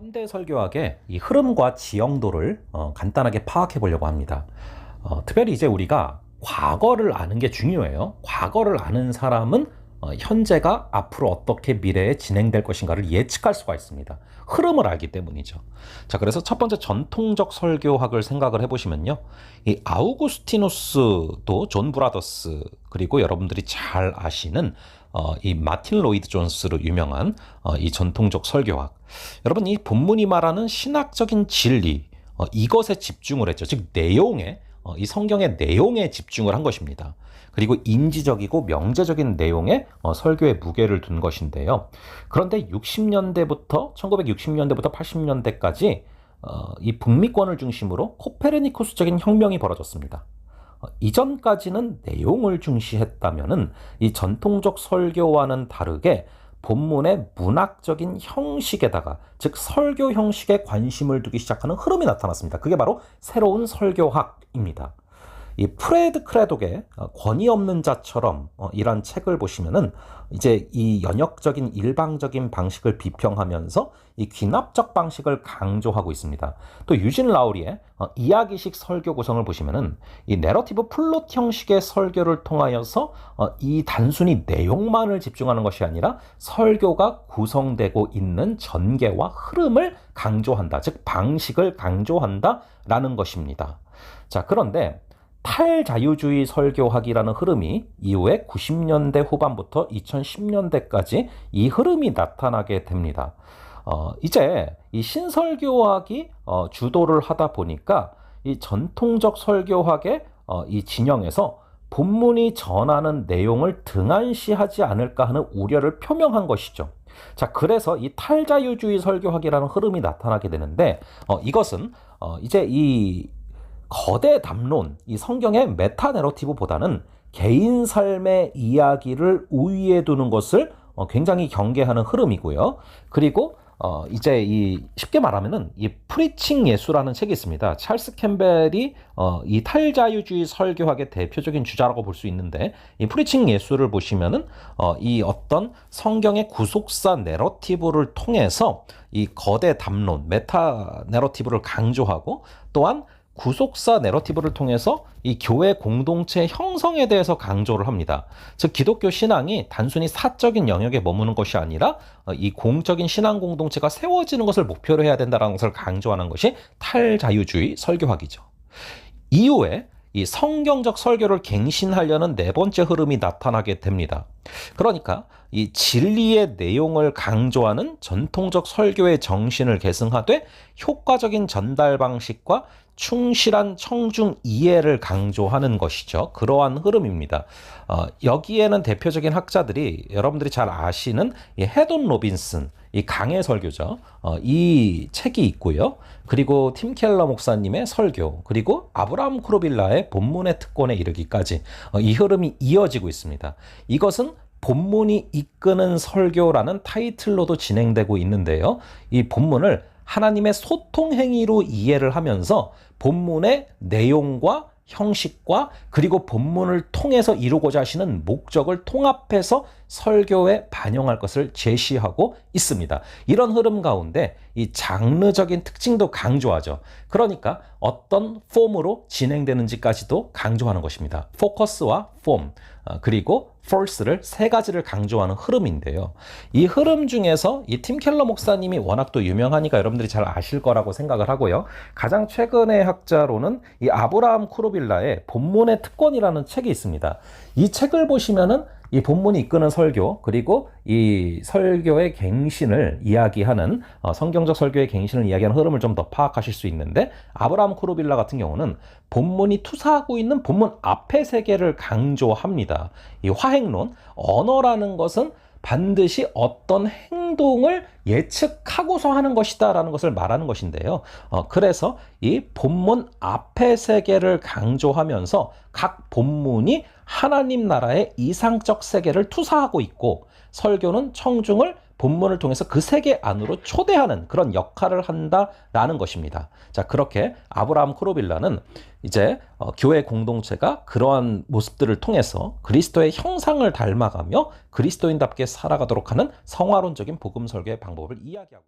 현대 설교학의 이 흐름과 지형도를 어, 간단하게 파악해 보려고 합니다. 어, 특별히 이제 우리가 과거를 아는 게 중요해요. 과거를 아는 사람은 어, 현재가 앞으로 어떻게 미래에 진행될 것인가를 예측할 수가 있습니다. 흐름을 알기 때문이죠. 자, 그래서 첫 번째 전통적 설교학을 생각을 해보시면요. 이 아우구스티누스도 존 브라더스 그리고 여러분들이 잘 아시는 어, 이 마틴 로이드 존스로 유명한 어, 이 전통적 설교학. 여러분 이 본문이 말하는 신학적인 진리 어, 이것에 집중을 했죠. 즉 내용에 어, 이 성경의 내용에 집중을 한 것입니다. 그리고 인지적이고 명제적인 내용에 어, 설교에 무게를 둔 것인데요. 그런데 60년대부터 1960년대부터 80년대까지 어, 이 북미권을 중심으로 코페르니쿠스적인 혁명이 벌어졌습니다. 어, 이전까지는 내용을 중시했다면은 이 전통적 설교와는 다르게 본문의 문학적인 형식에다가 즉 설교 형식에 관심을 두기 시작하는 흐름이 나타났습니다. 그게 바로 새로운 설교학입니다. 이 프레드 크레독의 어, 권위 없는 자처럼 어, 이란 책을 보시면은 이제 이 연역적인 일방적인 방식을 비평하면서 이 귀납적 방식을 강조하고 있습니다. 또 유진 라우리의 어, 이야기식 설교 구성을 보시면은 이 내러티브 플롯 형식의 설교를 통하여서 이 단순히 내용만을 집중하는 것이 아니라 설교가 구성되고 있는 전개와 흐름을 강조한다. 즉 방식을 강조한다라는 것입니다. 자, 그런데 탈자유주의 설교학이라는 흐름이 이후에 90년대 후반부터 2010년대까지 이 흐름이 나타나게 됩니다. 어, 이제 이 신설교학이 어, 주도를 하다 보니까 이 전통적 설교학의 어, 이 진영에서 본문이 전하는 내용을 등한시하지 않을까 하는 우려를 표명한 것이죠. 자, 그래서 이 탈자유주의 설교학이라는 흐름이 나타나게 되는데, 어, 이것은, 어, 이제 이 거대 담론, 이 성경의 메타 내러티브보다는 개인 삶의 이야기를 우위에 두는 것을 어, 굉장히 경계하는 흐름이고요. 그리고 어, 이제 이 쉽게 말하면은 이 프리칭 예수라는 책이 있습니다. 찰스 캠벨이 어, 이 탈자유주의 설교학의 대표적인 주자라고 볼 수 있는데 이 프리칭 예수를 보시면은 어, 이 어떤 성경의 구속사 내러티브를 통해서 이 거대 담론 메타 내러티브를 강조하고 또한 구속사 내러티브를 통해서 이 교회 공동체 형성에 대해서 강조를 합니다. 즉 기독교 신앙이 단순히 사적인 영역에 머무는 것이 아니라 어, 이 공적인 신앙 공동체가 세워지는 것을 목표로 해야 된다는 것을 강조하는 것이 탈자유주의 설교학이죠. 이후에 이 성경적 설교를 갱신하려는 네 번째 흐름이 나타나게 됩니다. 그러니까 이 진리의 내용을 강조하는 전통적 설교의 정신을 계승하되 효과적인 전달 방식과 충실한 청중 이해를 강조하는 것이죠. 그러한 흐름입니다. 어, 여기에는 대표적인 학자들이 여러분들이 잘 아시는 이 헤돈 로빈슨, 이 강의 설교죠. 어, 이 책이 있고요. 그리고 팀 켈러 목사님의 설교, 그리고 아브라함 크로빌라의 본문의 특권에 이르기까지 어, 이 흐름이 이어지고 있습니다. 이것은 본문이 이끄는 설교라는 타이틀로도 진행되고 있는데요. 이 본문을 하나님의 소통 행위로 이해를 하면서 본문의 내용과 형식과 그리고 본문을 통해서 이루고자 하시는 목적을 통합해서 설교에 반영할 것을 제시하고 있습니다. 이런 흐름 가운데 이 장르적인 특징도 강조하죠. 그러니까 어떤 폼으로 진행되는지까지도 강조하는 것입니다. 포커스와 폼, 어, 그리고 force를 세 가지를 강조하는 흐름인데요. 이 흐름 중에서 이 팀 켈러 목사님이 워낙 또 유명하니까 여러분들이 잘 아실 거라고 생각을 하고요. 가장 최근의 학자로는 이 아브라함 쿠로 빌라의 본문의 특권이라는 책이 있습니다. 이 책을 보시면은 이 본문이 이끄는 설교 그리고 이 설교의 갱신을 이야기하는 어, 성경적 설교의 갱신을 이야기하는 흐름을 좀 더 파악하실 수 있는데 아브라함 코로빌라 같은 경우는 본문이 투사하고 있는 본문 앞의 세계를 강조합니다. 이 화행론 언어라는 것은 반드시 어떤 행동을 예측하고서 하는 것이다라는 것을 말하는 것인데요. 어, 그래서 이 본문 앞의 세계를 강조하면서 각 본문이 하나님 나라의 이상적 세계를 투사하고 있고 설교는 청중을 본문을 통해서 그 세계 안으로 초대하는 그런 역할을 한다라는 것입니다. 자, 그렇게 아브라함 크로빌라는 이제 어, 교회 공동체가 그러한 모습들을 통해서 그리스도의 형상을 닮아가며 그리스도인답게 살아가도록 하는 성화론적인 복음 설교의 방법을 이야기하고